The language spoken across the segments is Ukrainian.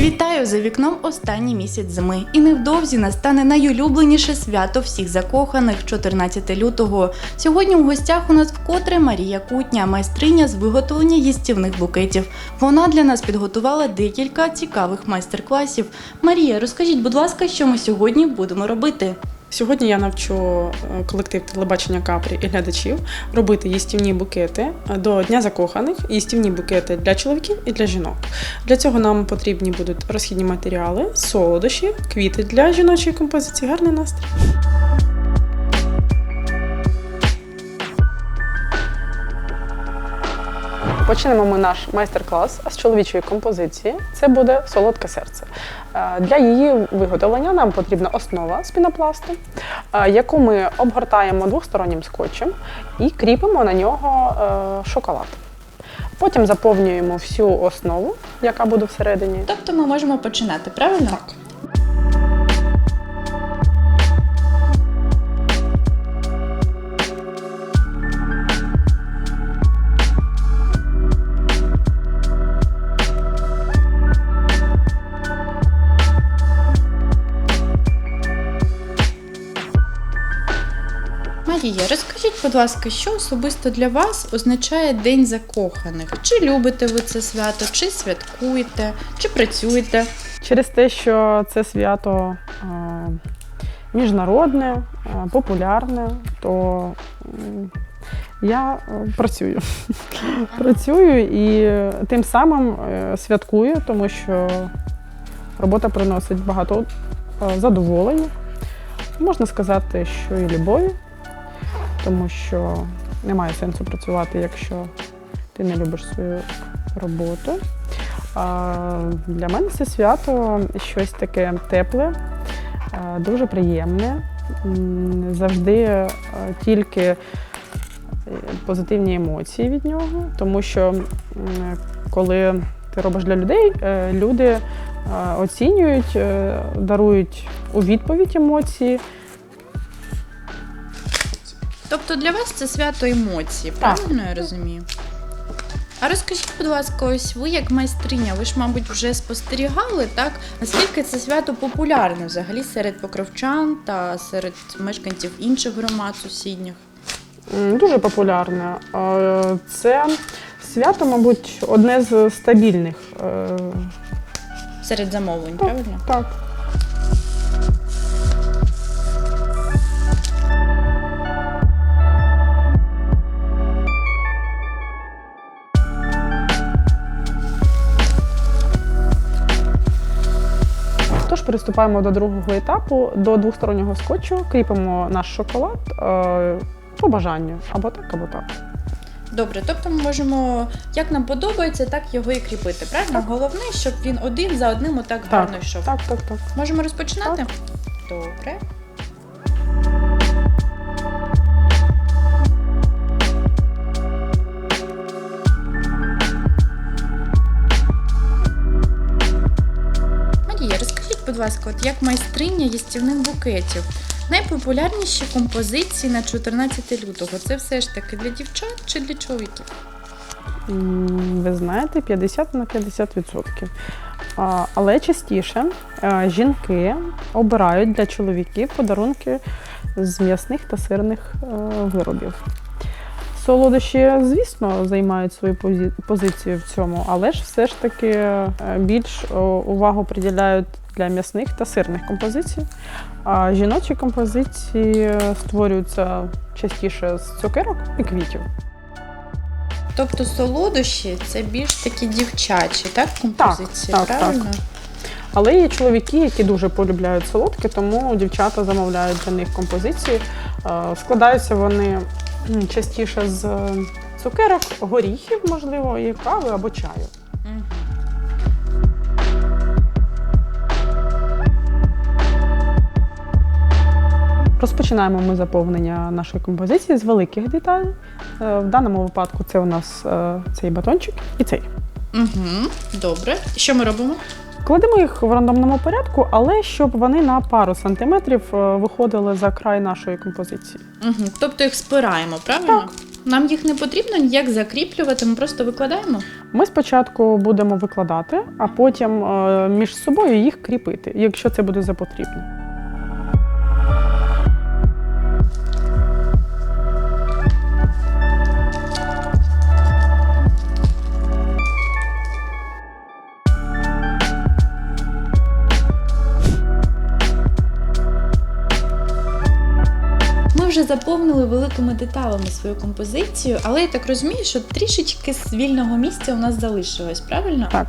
Вітаю за вікном останній місяць зими. І невдовзі настане найулюбленіше свято всіх закоханих 14 лютого. Сьогодні у гостях у нас вкотре Марія Кутня, майстриня з виготовлення їстівних букетів. Вона для нас підготувала декілька цікавих майстер-класів. Марія, розкажіть, будь ласка, що ми сьогодні будемо робити? Сьогодні я навчу е, колектив телебачення Капрі і глядачів робити їстівні букети е, до Дня закоханих, їстівні букети для чоловіків і для жінок. Для цього нам потрібні будуть розхідні матеріали, солодощі, квіти для жіночої композиції. Гарний настрій. Почнемо ми наш майстер-клас з чоловічої композиції. Це буде солодке серце. Е, Для її виготовлення нам потрібна основа з пінопласту, е, яку ми обгортаємо двостороннім скотчем і кріпимо на нього е, шоколад. Потім заповнюємо всю основу, яка буде всередині. Тобто ми можемо починати, правильно? Так. Марія, розкажіть, будь ласка, що особисто для вас означає День закоханих? Чи любите ви це свято, чи святкуєте, чи працюєте? Через те, що це свято е, міжнародне, е, популярне, то м, я е, працюю. працюю і тим самим е, святкую, тому що робота приносить багато е, задоволення. Можна сказати, що і любові, тому що немає сенсу працювати, якщо ти не любиш свою роботу. Для мене це свято щось таке тепле, е, дуже приємне. Завжди е, тільки е, позитивні емоції від нього, тому що коли ти робиш для людей, люди оцінюють, дарують у відповідь емоції. Тобто для вас це свято емоцій, правильно я розумію? А розкажіть, будь ласка, ось ви як майстриня, ви ж, мабуть, вже спостерігали, так? Наскільки це свято популярне взагалі серед покровчан та серед мешканців інших громад сусідніх? Дуже популярне. Це свято, мабуть, одне з стабільних. е, Серед замовлень, Так. правильно? Так. Приступаємо до другого етапу. До двостороннього скотчу кріпимо наш шоколад е, по бажанню. Або так, або так. Добре, тобто ми можемо, як нам подобається, так його і кріпити. Правильно? Так. Головне, щоб він один за одним отак Так, гарно йшов. Так, так, так. Можемо розпочинати? Добре. Марія, розкажіть, будь ласка, от як майстриня їстівних букетів. Найпопулярніші композиції на 14 лютого це все ж таки для дівчат чи для чоловіків? Ви знаєте, 50 на 50%. А, Але частіше жінки обирають для чоловіків подарунки з м'ясних та сирних е, виробів. Солодощі, звісно, займають свою позицію в цьому, але ж все ж таки е, більш увагу приділяють для м'ясних та сирних композицій. А жіночі композиції створюються частіше з цукерок і квітів. Тобто солодощі це більш такі дівчачі, так, композиції, так, так. правильно? Але є чоловіки, які дуже полюбляють солодке, тому дівчата замовляють для них композиції. Складаються вони частіше з е, цукерок, горіхів, можливо, і кави або чаю. Розпочинаємо ми заповнення нашої композиції з великих деталей. Е, В даному випадку це у нас е, цей батончик і цей. Угу. Добре. Що ми робимо? Кладемо їх в рандомному порядку, але щоб вони на пару сантиметрів е, виходили за край нашої композиції. Угу. Тобто їх спираємо, правильно? Так, Нам їх не потрібно ніяк закріплювати, ми просто викладаємо. Ми спочатку будемо викладати, а потім між собою їх кріпити, якщо це буде за потрібно. Заповнили великими деталями свою композицію, але я так розумію, що трішечки з вільного місця у нас залишилось, правильно? Так,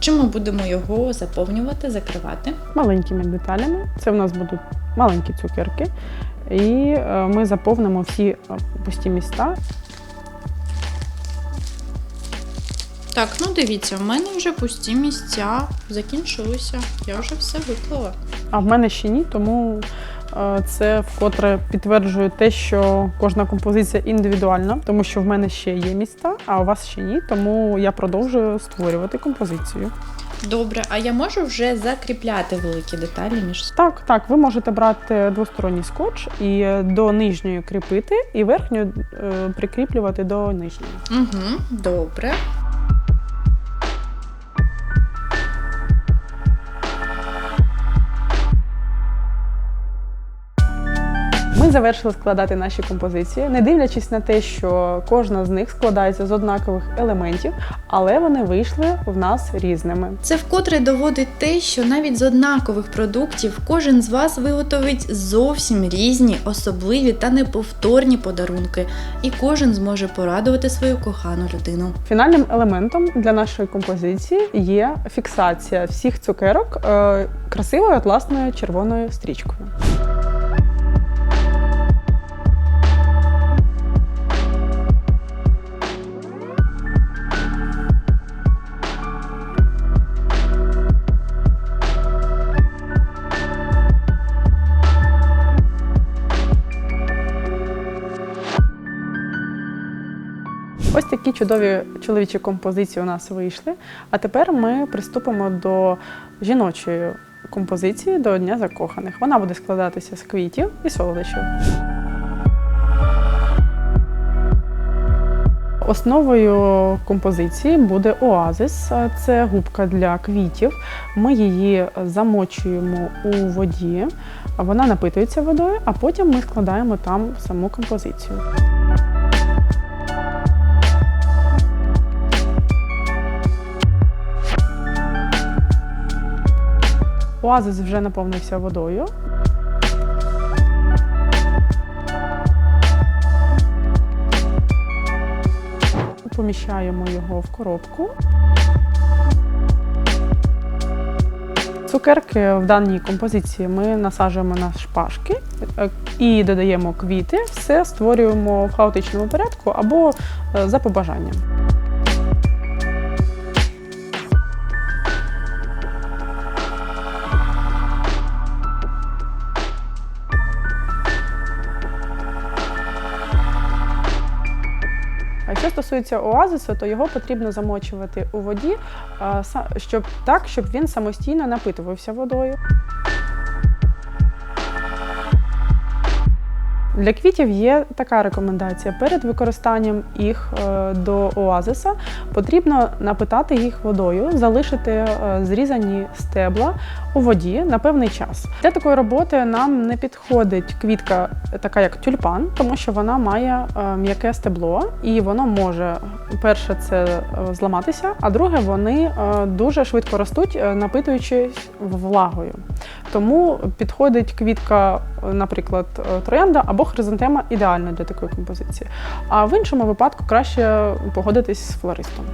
Чим ми будемо його заповнювати, закривати? маленькими деталями. Це в нас будуть маленькі цукерки. І е, ми заповнимо всі е, пусті міста. Так, ну дивіться, в мене вже пусті місця закінчилися. Я вже все виклала. А в мене ще ні, тому це вкотре підтверджує те, що кожна композиція індивідуальна, тому що в мене ще є міста, а у вас ще ні. Тому я продовжую створювати композицію. Добре, а я можу вже закріпляти великі деталі між собою. Так, так, ви можете брати двосторонній скотч і е, до нижньої кріпити, і верхню е, прикріплювати до нижньої. Угу, добре. Ми завершили складати наші композиції, не дивлячись на те, що кожна з них складається з однакових елементів, але вони вийшли в нас різними. Це вкотре доводить те, що навіть з однакових продуктів кожен з вас виготовить зовсім різні, особливі та неповторні подарунки, і кожен зможе порадувати свою кохану людину. Фінальним елементом для нашої композиції є фіксація всіх цукерок е, красивою атласною червоною стрічкою. Ось такі чудові чоловічі композиції у нас вийшли. А тепер ми приступимо до жіночої композиції до Дня закоханих. Вона буде складатися з квітів і солодощів. Основою композиції буде оазис. Це губка для квітів. Ми її замочуємо у воді. Вона напитується водою, а потім ми складаємо там саму композицію. Оазис вже наповнився водою. Поміщаємо його в коробку. Цукерки в даній композиції ми насаджуємо на шпажки е, і додаємо квіти. Все створюємо в хаотичному порядку або е, за побажанням. Що стосується оазису, то його потрібно замочувати у воді, щоб так, щоб він самостійно напитувався водою. Для квітів є така рекомендація. Перед використанням їх е, до оазиса потрібно напитати їх водою, залишити е, зрізані стебла у воді на певний час. Для такої роботи нам не підходить квітка, така як тюльпан, тому що вона має е, м'яке стебло, і воно може перше це зламатися, а друге вони дуже швидко ростуть, напитуючись влагою. Тому підходить квітка, наприклад, троянда або хризантема ідеальна для такої композиції. А в іншому випадку краще погодитись з флористом.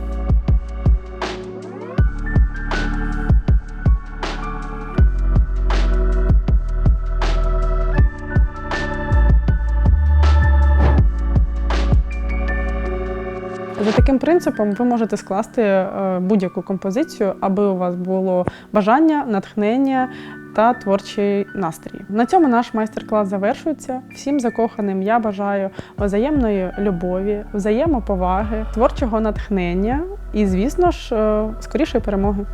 Таким принципом ви можете скласти е, будь-яку композицію, аби у вас було бажання, натхнення та творчий настрій. На цьому наш майстер-клас завершується. Всім закоханим я бажаю взаємної любові, взаємоповаги, творчого натхнення і, звісно ж, е, скорішої перемоги.